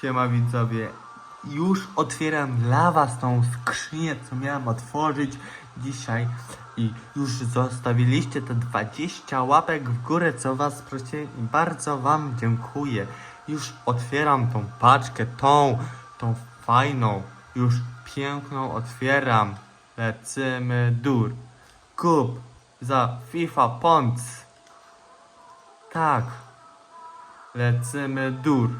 Siema widzowie. Już otwieram dla was tą skrzynię, co miałem otworzyć dzisiaj. I już zostawiliście te 20 łapek w górę, co was prosiłem i bardzo wam dziękuję. Już otwieram tą paczkę, tą, tą fajną, już piękną otwieram. Lecimy dur. Kup za FIFA Pons. Tak. Lecimy dur.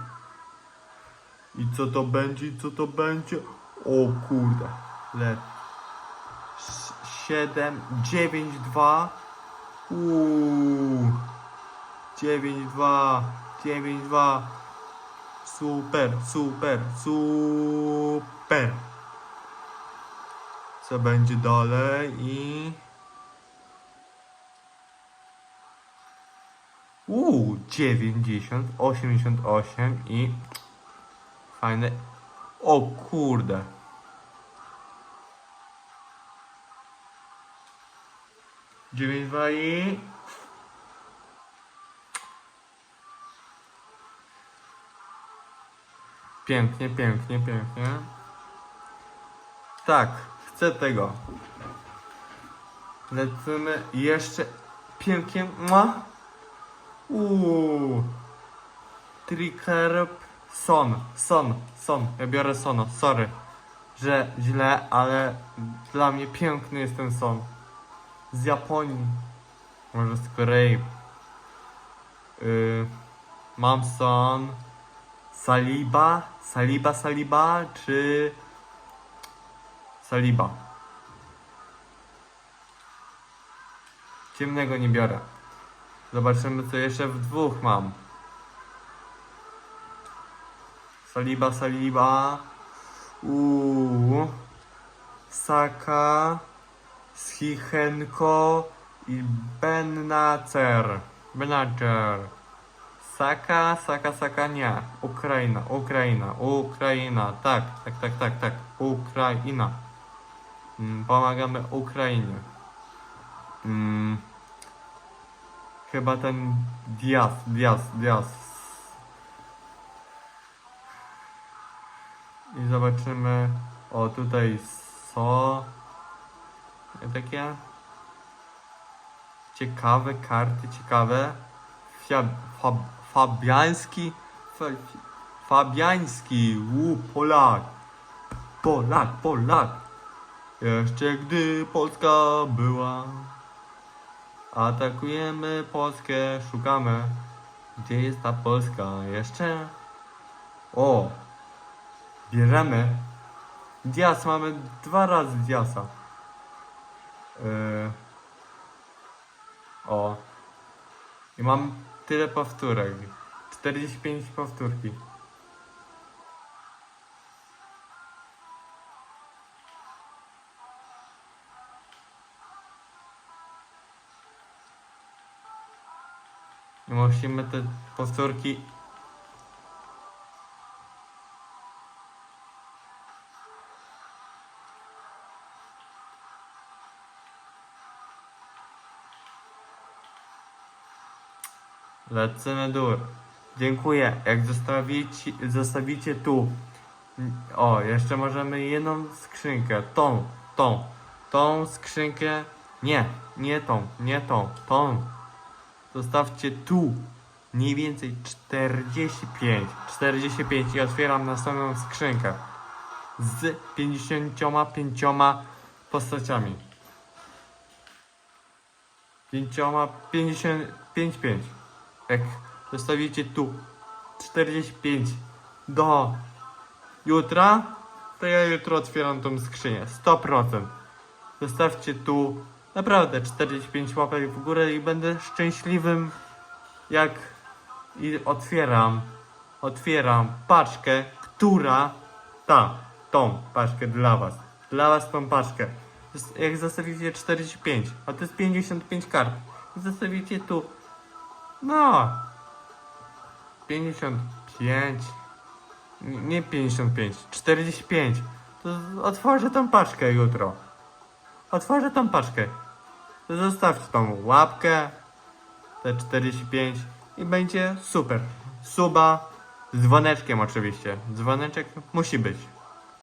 I co to będzie? I co to będzie? O kurde. Le... 7, 9, 2. Uuu. 9, 2. 9, 2. Super, super, super. Co będzie dalej i... Uuu, 90, 88 i fajne. O kurde. Dziewięć dwa i... Pięknie, pięknie, pięknie. Tak, chcę tego. Lecimy jeszcze pięknie. Uuu. Trigger Son, Son, Son. Ja biorę Sono, sorry, że źle, ale dla mnie piękny jest ten Son. Z Japonii. Może z Korei. Yy, mam Son. Saliba? Saliba, Saliba, czy... Saliba. Ciemnego nie biorę. Zobaczymy co jeszcze w dwóch mam. Saliba, Saliba. Uuu. Saka. Schichenko i Benacer. Benacer. Saka, Saka, Saka nie. Ukraina, Ukraina, Ukraina. Tak, tak, tak, tak, tak. Ukraina. Mm, Pomagamy Ukrainie. Mm. Chyba ten Diaz, Diaz, Diaz. I zobaczymy. O, tutaj so. Takie ciekawe karty, ciekawe. Fia, fab, Fabiański. Fa, Fabiański. U, Polak. Polak, Polak. Jeszcze gdy Polska była. Atakujemy Polskę, szukamy. Gdzie jest ta Polska? Jeszcze? O! Bierzemy. Dias, mamy dwa razy Diasa. Yy. O. I mam tyle powtórek. 45 powtórki. I musimy te powtórki Lecimy dur. Dziękuję. Jak zostawicie, zostawicie tu. O, jeszcze możemy jedną skrzynkę. Tą, tą. Tą skrzynkę. Nie, nie tą, nie tą, tą. Zostawcie tu. Mniej więcej 45. 45 i otwieram następną skrzynkę. Z 55 postaciami. Pięcioma, 55, 5. Jak zostawicie tu 45 do jutra, to ja jutro otwieram tą skrzynię. 100%. Zostawcie tu naprawdę 45 łapek w górę i będę szczęśliwym jak i otwieram otwieram paczkę, która ta, tą paczkę dla was. Dla was tą paczkę. Jak zostawicie 45, a to jest 55 kart. Zostawicie tu no. 55. N- Nie 55, 45. To otworzę tą paczkę jutro. Otworzę tą paczkę. Zostawcie tą łapkę. Te 45 i będzie super. Suba Z dzwoneczkiem oczywiście. Dzwoneczek musi być.